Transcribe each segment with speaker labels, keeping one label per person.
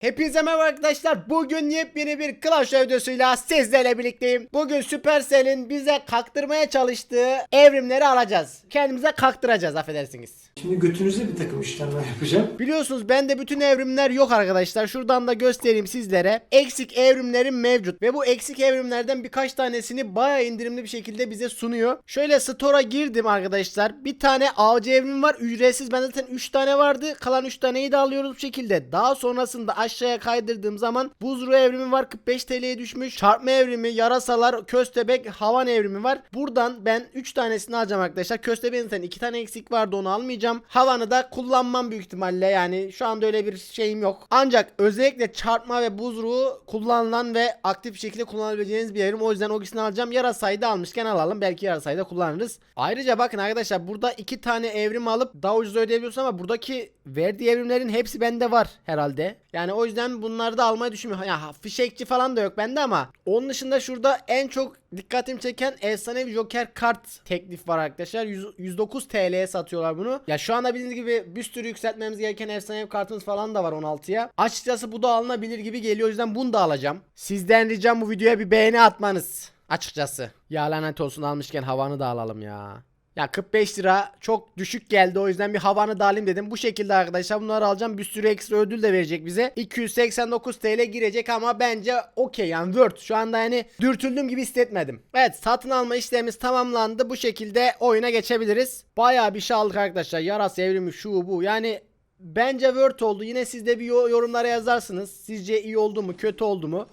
Speaker 1: Hepinize merhaba arkadaşlar. Bugün yepyeni bir Clash videosuyla sizlerle birlikteyim. Bugün Supercell'in bize kaktırmaya çalıştığı evrimleri alacağız. Kendimize kaktıracağız affedersiniz.
Speaker 2: Şimdi götünüze bir takım işlemler yapacağım.
Speaker 1: Biliyorsunuz bende bütün evrimler yok arkadaşlar. Şuradan da göstereyim sizlere. Eksik evrimlerim mevcut. Ve bu eksik evrimlerden birkaç tanesini bayağı indirimli bir şekilde bize sunuyor. Şöyle store'a girdim arkadaşlar. Bir tane avcı evrim var. Ücretsiz. Bende zaten 3 tane vardı. Kalan 3 taneyi de alıyoruz bu şekilde. Daha sonrasında aşağıya kaydırdığım zaman buzru evrimi var. 45 TL'ye düşmüş. Çarpma evrimi, yarasalar, köstebek, havan evrimi var. Buradan ben 3 tanesini alacağım arkadaşlar. Köstebeğin zaten 2 tane eksik vardı onu almayacağım. Havanı da kullanmam büyük ihtimalle. Yani şu anda öyle bir şeyim yok. Ancak özellikle çarpma ve buzruğu kullanılan ve aktif şekilde kullanabileceğiniz bir evrim. O yüzden o ikisini alacağım. Yarasayı da almışken alalım. Belki yarasayı da kullanırız. Ayrıca bakın arkadaşlar burada 2 tane evrim alıp daha ucuz ödeyebiliyorsun ama buradaki verdiği evrimlerin hepsi bende var herhalde. Yani o yüzden bunları da almayı düşünmüyorum. Ya fişekçi falan da yok bende ama onun dışında şurada en çok dikkatimi çeken efsanevi Joker kart teklif var arkadaşlar. 100 109 TL'ye satıyorlar bunu. Ya şu anda bildiğiniz gibi bir sürü yükseltmemiz gereken efsanevi kartımız falan da var 16'ya. Açıkçası bu da alınabilir gibi geliyor. O yüzden bunu da alacağım. Sizden ricam bu videoya bir beğeni atmanız. Açıkçası. Ya lanet olsun almışken havanı da alalım ya. Ya 45 lira çok düşük geldi o yüzden bir havanı da dedim. Bu şekilde arkadaşlar bunları alacağım. Bir sürü ekstra ödül de verecek bize. 289 TL girecek ama bence okey yani worth. Şu anda yani dürtüldüğüm gibi hissetmedim. Evet satın alma işlemimiz tamamlandı. Bu şekilde oyuna geçebiliriz. Bayağı bir şey aldık arkadaşlar. Yarası evrimi şu bu. Yani bence worth oldu. Yine siz de bir yo- yorumlara yazarsınız. Sizce iyi oldu mu kötü oldu mu?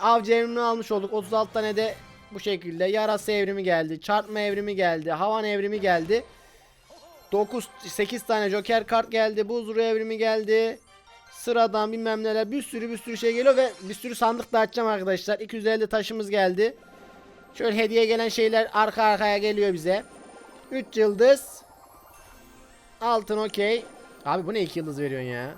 Speaker 1: Avcı evrimini almış olduk. 36 tane de bu şekilde yarasa evrimi geldi. Çarpma evrimi geldi. Havan evrimi geldi. 9 8 tane joker kart geldi. Buzru evrimi geldi. Sıradan bilmem neler bir sürü bir sürü şey geliyor ve bir sürü sandık da açacağım arkadaşlar. 250 taşımız geldi. Şöyle hediye gelen şeyler arka arkaya geliyor bize. 3 yıldız. Altın okey. Abi bu ne 2 yıldız veriyorsun ya?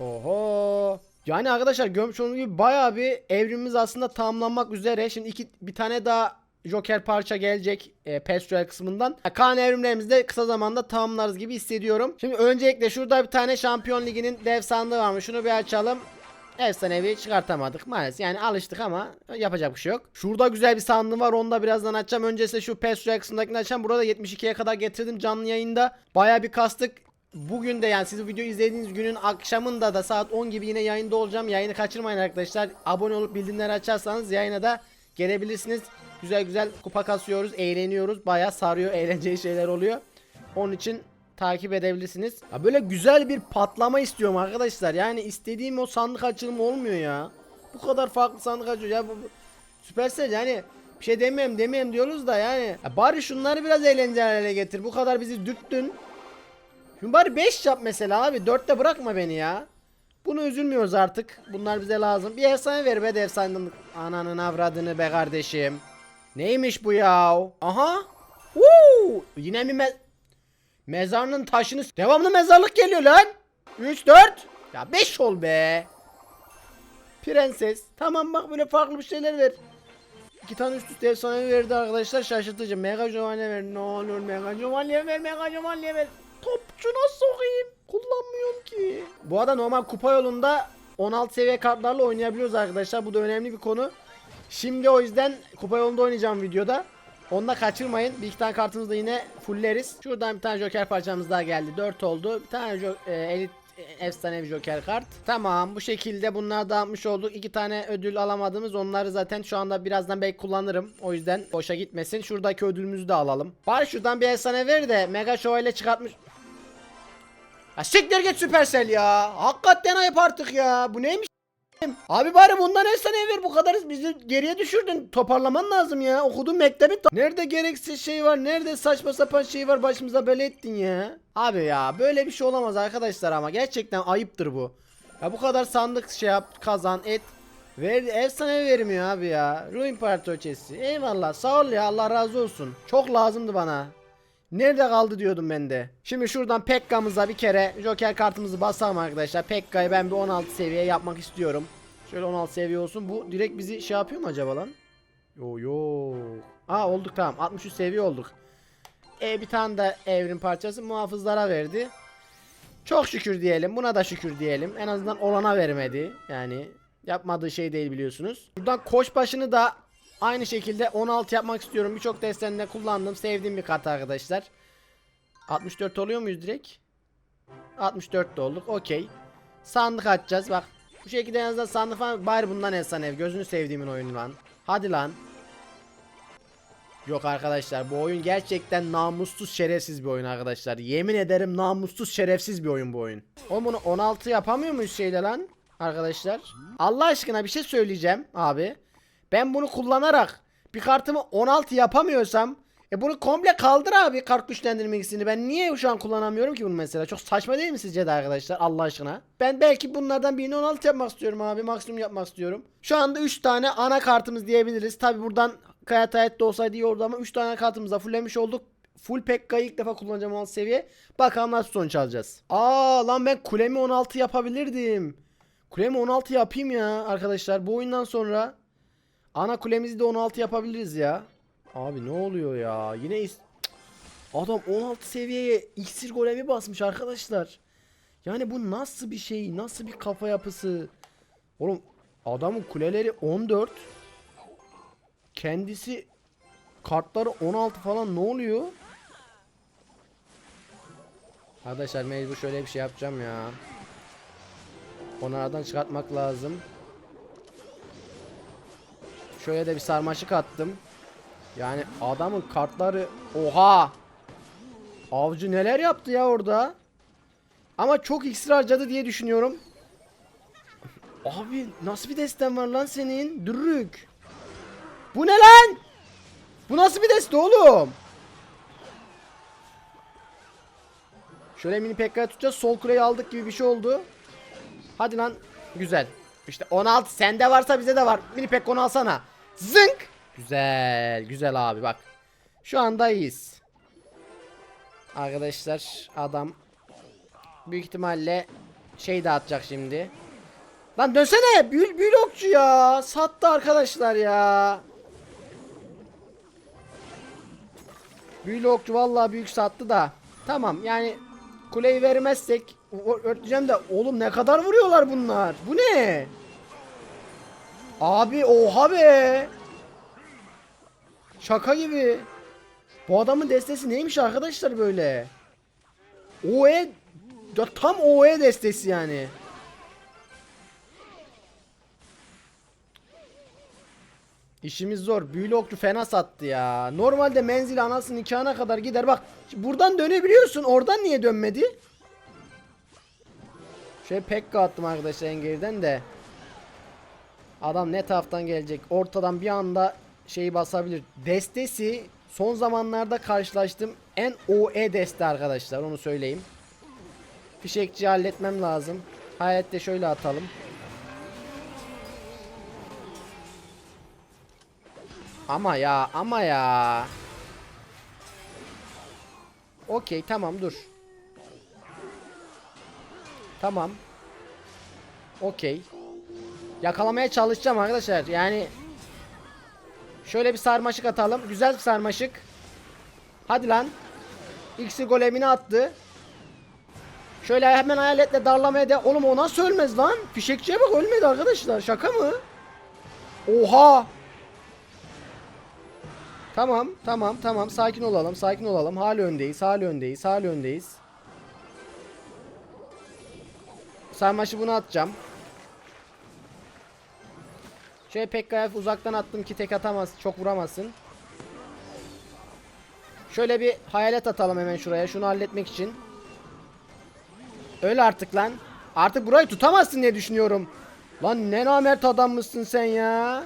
Speaker 1: Oho. Yani arkadaşlar görmüş olduğunuz gibi bayağı bir evrimimiz aslında tamamlanmak üzere. Şimdi iki bir tane daha Joker parça gelecek e, Pastoral kısmından. Kaan evrimlerimizi de kısa zamanda tamamlarız gibi hissediyorum. Şimdi öncelikle şurada bir tane Şampiyon Ligi'nin dev sandığı varmış. Şunu bir açalım. Efsanevi çıkartamadık maalesef. Yani alıştık ama yapacak bir şey yok. Şurada güzel bir sandığı var. Onu da birazdan açacağım. Öncesinde şu Pastoral kısmındakini açacağım. Burada 72'ye kadar getirdim canlı yayında. Bayağı bir kastık. Bugün de yani siz bu videoyu izlediğiniz günün akşamında da saat 10 gibi yine yayında olacağım. Yayını kaçırmayın arkadaşlar. Abone olup bildirimleri açarsanız yayına da gelebilirsiniz. Güzel güzel kupa kasıyoruz, eğleniyoruz. Bayağı sarıyor, eğlenceli şeyler oluyor. Onun için takip edebilirsiniz. Ya böyle güzel bir patlama istiyorum arkadaşlar. Yani istediğim o sandık açılımı olmuyor ya. Bu kadar farklı sandık açıyor. Ya bu, bu Supercell yani bir şey demeyeyim demeyeyim diyoruz da yani. Ya bari şunları biraz eğlenceli hale getir. Bu kadar bizi dürttün. Şimdi bari 5 yap mesela abi. 4'te bırakma beni ya. Bunu üzülmüyoruz artık. Bunlar bize lazım. Bir efsane ver be de. Ananın avradını be kardeşim. Neymiş bu ya? Aha. Woo! Yine mi me mezarının taşını devamlı mezarlık geliyor lan. 3 4 ya 5 ol be. Prenses. Tamam bak böyle farklı bir şeyler ver. İki tane üst üste efsane verdi arkadaşlar şaşırtıcı. Mega Giovanni ver ne olur Mega Giovanni ver Mega Giovanni ver. Topçuna sokayım. Kullanmıyorum ki. Bu arada normal kupa yolunda 16 seviye kartlarla oynayabiliyoruz arkadaşlar. Bu da önemli bir konu. Şimdi o yüzden kupa yolunda oynayacağım videoda. Onu da kaçırmayın. Bir iki tane kartımızı da yine fulleriz. Şuradan bir tane joker parçamız daha geldi. 4 oldu. Bir tane jo- e, elit e, efsanevi joker kart. Tamam bu şekilde bunları da atmış olduk. İki tane ödül alamadığımız onları zaten şu anda birazdan belki kullanırım. O yüzden boşa gitmesin. Şuradaki ödülümüzü de alalım. Bari şuradan bir efsane ver de Mega Şövalye çıkartmış. Ya siktir git Supercell ya. Hakikaten ayıp artık ya. Bu neymiş? Abi bari bundan efsane ver bu kadar bizi geriye düşürdün. Toparlaman lazım ya. Okudun mektebi. Nerede gereksiz şey var? Nerede saçma sapan şey var başımıza bela ettin ya. Abi ya böyle bir şey olamaz arkadaşlar ama gerçekten ayıptır bu. Ya bu kadar sandık şey yap kazan et. Ver, efsane vermiyor abi ya. Ruh İmparatoriçesi. Eyvallah sağ ol ya Allah razı olsun. Çok lazımdı bana. Nerede kaldı diyordum ben de. Şimdi şuradan Pekka'mıza bir kere Joker kartımızı basalım arkadaşlar. Pekka'yı ben bir 16 seviye yapmak istiyorum. Şöyle 16 seviye olsun. Bu direkt bizi şey yapıyor mu acaba lan? Yo yo. Aa olduk tamam. 63 seviye olduk. E bir tane de evrim parçası muhafızlara verdi. Çok şükür diyelim. Buna da şükür diyelim. En azından olana vermedi. Yani yapmadığı şey değil biliyorsunuz. Buradan koç başını da aynı şekilde 16 yapmak istiyorum. Birçok destende kullandım. Sevdiğim bir kart arkadaşlar. 64 oluyor muyuz direkt? 64 de olduk. Okey. Sandık açacağız. Bak. Bu şekilde en azından sandık falan. Bari bundan efsane ev. Gözünü sevdiğimin oyunu lan. Hadi lan. Yok arkadaşlar bu oyun gerçekten namussuz şerefsiz bir oyun arkadaşlar. Yemin ederim namussuz şerefsiz bir oyun bu oyun. Oğlum bunu 16 yapamıyor muyuz şeyle lan arkadaşlar? Allah aşkına bir şey söyleyeceğim abi. Ben bunu kullanarak bir kartımı 16 yapamıyorsam e bunu komple kaldır abi kart güçlendirme ikisini. Ben niye şu an kullanamıyorum ki bunu mesela? Çok saçma değil mi sizce de arkadaşlar Allah aşkına? Ben belki bunlardan birini 16 yapmak istiyorum abi. Maksimum yapmak istiyorum. Şu anda 3 tane ana kartımız diyebiliriz. Tabi buradan Kayat Hayat da olsaydı iyi ama 3 tane kartımızda fulllemiş olduk. Full Pekka'yı ilk defa kullanacağım 16 seviye. Bakalım nasıl sonuç alacağız. Aa lan ben kulemi 16 yapabilirdim. Kulemi 16 yapayım ya arkadaşlar. Bu oyundan sonra ana kulemizi de 16 yapabiliriz ya. Abi ne oluyor ya? Yine adam 16 seviyeye iksir golemi basmış arkadaşlar. Yani bu nasıl bir şey? Nasıl bir kafa yapısı? Oğlum adamın kuleleri 14. Kendisi kartları 16 falan ne oluyor? Arkadaşlar mecbur şöyle bir şey yapacağım ya. Onu aradan çıkartmak lazım. Şöyle de bir sarmaşık attım. Yani adamın kartları oha. Avcı neler yaptı ya orada? Ama çok iksir harcadı diye düşünüyorum. Abi nasıl bir desten var lan senin? Dürrük. Bu ne lan? Bu nasıl bir deste oğlum? Şöyle mini PK tutacağız. Sol kuleyi aldık gibi bir şey oldu. Hadi lan. Güzel. İşte 16 sende varsa bize de var. Mini PK onu alsana. Zınk. Güzel. Güzel abi bak. Şu anda iyiyiz. Arkadaşlar adam büyük ihtimalle şey dağıtacak şimdi. Lan dönsene. Bül blokçu ya. Sattı arkadaşlar ya. Blokçu vallahi büyük sattı da. Tamam yani kuleyi vermezsek örteceğim de oğlum ne kadar vuruyorlar bunlar? Bu ne? Abi oha be. Şaka gibi. Bu adamın destesi neymiş arkadaşlar böyle? OE ya tam OE destesi yani. İşimiz zor. Büyülü okçu fena sattı ya. Normalde menzil anasının nikahına kadar gider. Bak buradan dönebiliyorsun. Oradan niye dönmedi? Şöyle pekka attım arkadaşlar en geriden de. Adam ne taraftan gelecek? Ortadan bir anda şeyi basabilir. Destesi son zamanlarda karşılaştığım en OE deste arkadaşlar. Onu söyleyeyim. Fişekçi halletmem lazım. Hayalette şöyle atalım. Ama ya ama ya. Okey tamam dur. Tamam. Okey. Yakalamaya çalışacağım arkadaşlar. Yani şöyle bir sarmaşık atalım. Güzel bir sarmaşık. Hadi lan. X'i golemini attı. Şöyle hemen hayaletle darlamaya de. Oğlum o nasıl ölmez lan? Fişekçiye bak ölmedi arkadaşlar. Şaka mı? Oha. Tamam, tamam, tamam. Sakin olalım, sakin olalım. Hali öndeyiz, hali öndeyiz, hali öndeyiz. Sarmaşı bunu atacağım. Şöyle Pekka'ya uzaktan attım ki tek atamaz, çok vuramazsın. Şöyle bir hayalet atalım hemen şuraya, şunu halletmek için. Öyle artık lan. Artık burayı tutamazsın diye düşünüyorum. Lan ne namert adammışsın sen ya.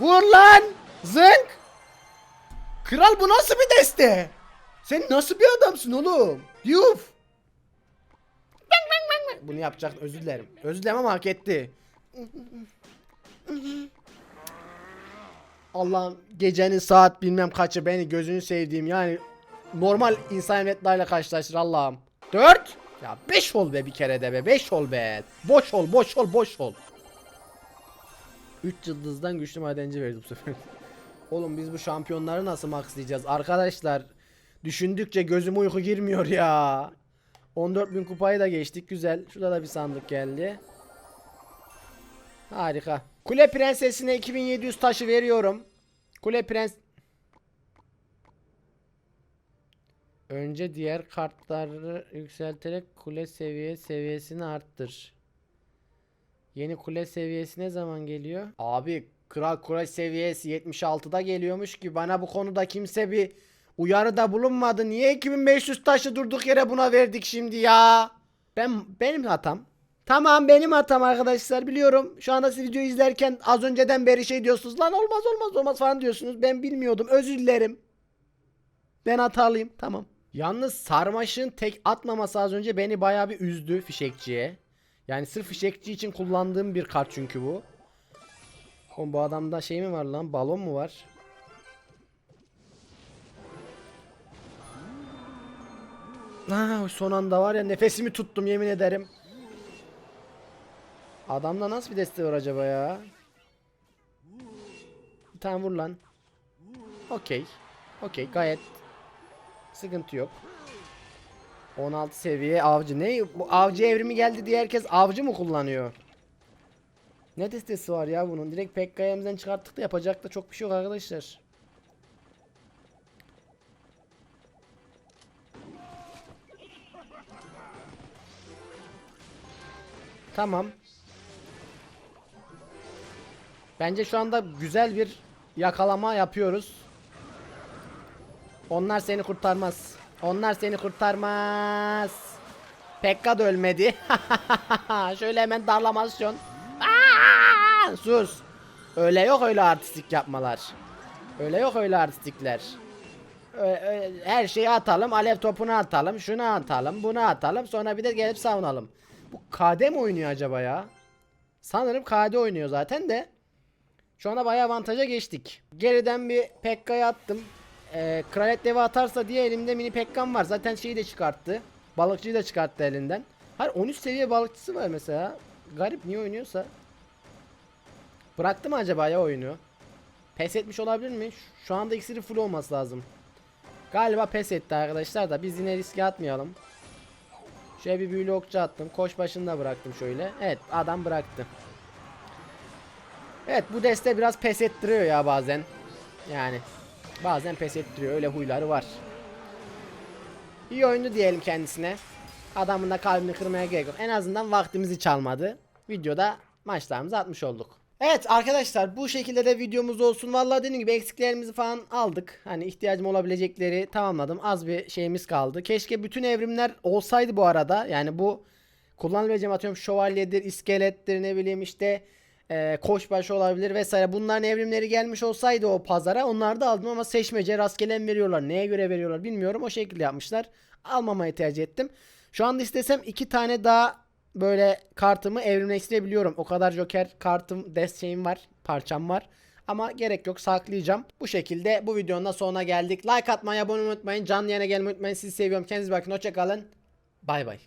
Speaker 1: Vur lan! Zınk! Kral bu nasıl bir deste? Sen nasıl bir adamsın oğlum? Yuf. Bunu yapacak özür dilerim. Özür dilerim ama hak etti. Allah'ım gecenin saat bilmem kaçı beni gözünü sevdiğim yani normal insan evlatlarıyla karşılaştır Allah'ım. 4 ya 5 ol be bir kere de be 5 ol be. Boş ol boş ol boş ol. 3 yıldızdan güçlü madenci verdi bu sefer. Oğlum biz bu şampiyonları nasıl maxlayacağız? Arkadaşlar düşündükçe gözüme uyku girmiyor ya. 14.000 kupayı da geçtik. Güzel. Şurada da bir sandık geldi. Harika. Kule prensesine 2700 taşı veriyorum. Kule prens... Önce diğer kartları yükselterek kule seviye seviyesini arttır. Yeni kule seviyesi ne zaman geliyor? Abi kral kule seviyesi 76'da geliyormuş ki bana bu konuda kimse bir uyarıda bulunmadı. Niye 2500 taşı durduk yere buna verdik şimdi ya? Ben benim hatam. Tamam benim hatam arkadaşlar biliyorum. Şu anda siz videoyu izlerken az önceden beri şey diyorsunuz. Lan olmaz olmaz olmaz falan diyorsunuz. Ben bilmiyordum. Özür dilerim. Ben hatalıyım. Tamam. Yalnız sarmaşın tek atmaması az önce beni bayağı bir üzdü fişekçiye. Yani sırf fişekçi için kullandığım bir kart çünkü bu. Oğlum bu adamda şey mi var lan? Balon mu var? Ha, son anda var ya nefesimi tuttum yemin ederim. Adamda nasıl bir deste var acaba ya? Bir tane vur lan. Okey. Okey gayet sıkıntı yok. 16 seviye avcı. Ne? Bu avcı evrimi geldi diye herkes avcı mı kullanıyor? Ne destesi var ya bunun? Direkt Pekka'yı çıkarttık da yapacak da çok bir şey yok arkadaşlar. Tamam. Bence şu anda güzel bir yakalama yapıyoruz. Onlar seni kurtarmaz. Onlar seni kurtarmaz. Pekka da ölmedi. Şöyle hemen darlamasyon. Aa, sus. Öyle yok öyle artistik yapmalar. Öyle yok öyle artistikler. Her şeyi atalım. Alev topunu atalım. Şunu atalım. Bunu atalım. Sonra bir de gelip savunalım. Bu KD mi oynuyor acaba ya? Sanırım KD oynuyor zaten de. Şu anda bayağı avantaja geçtik. Geriden bir Pekka'ya attım. Ee, Kralet devi atarsa diye elimde mini Pekka'm var. Zaten şeyi de çıkarttı. Balıkçıyı da çıkarttı elinden. Hayır 13 seviye balıkçısı var mesela. Garip niye oynuyorsa. Bıraktı mı acaba ya oyunu? Pes etmiş olabilir mi? Şu- anda iksiri full olması lazım. Galiba pes etti arkadaşlar da biz yine riske atmayalım. Şöyle bir büyülü okçu attım. Koş başında bıraktım şöyle. Evet adam bıraktı. Evet bu deste biraz pes ettiriyor ya bazen. Yani bazen pes ettiriyor öyle huyları var. İyi oyundu diyelim kendisine. Adamın da kalbini kırmaya gerek yok. En azından vaktimizi çalmadı. Videoda maçlarımızı atmış olduk. Evet arkadaşlar bu şekilde de videomuz olsun. Vallahi dediğim gibi eksiklerimizi falan aldık. Hani ihtiyacım olabilecekleri tamamladım. Az bir şeyimiz kaldı. Keşke bütün evrimler olsaydı bu arada. Yani bu kullanabileceğim atıyorum şövalyedir, iskelettir ne bileyim işte e, koçbaşı olabilir vesaire. Bunların evrimleri gelmiş olsaydı o pazara onlar da aldım ama seçmece rastgele veriyorlar. Neye göre veriyorlar bilmiyorum. O şekilde yapmışlar. Almamayı tercih ettim. Şu anda istesem iki tane daha böyle kartımı evrimleştirebiliyorum. O kadar joker kartım, desteğim var, parçam var. Ama gerek yok saklayacağım. Bu şekilde bu videonun da sonuna geldik. Like atmayı, abone olmayı unutmayın. Canlı yayına gelmeyi unutmayın. Sizi seviyorum. Kendinize bakın. Hoşçakalın. Bay bay.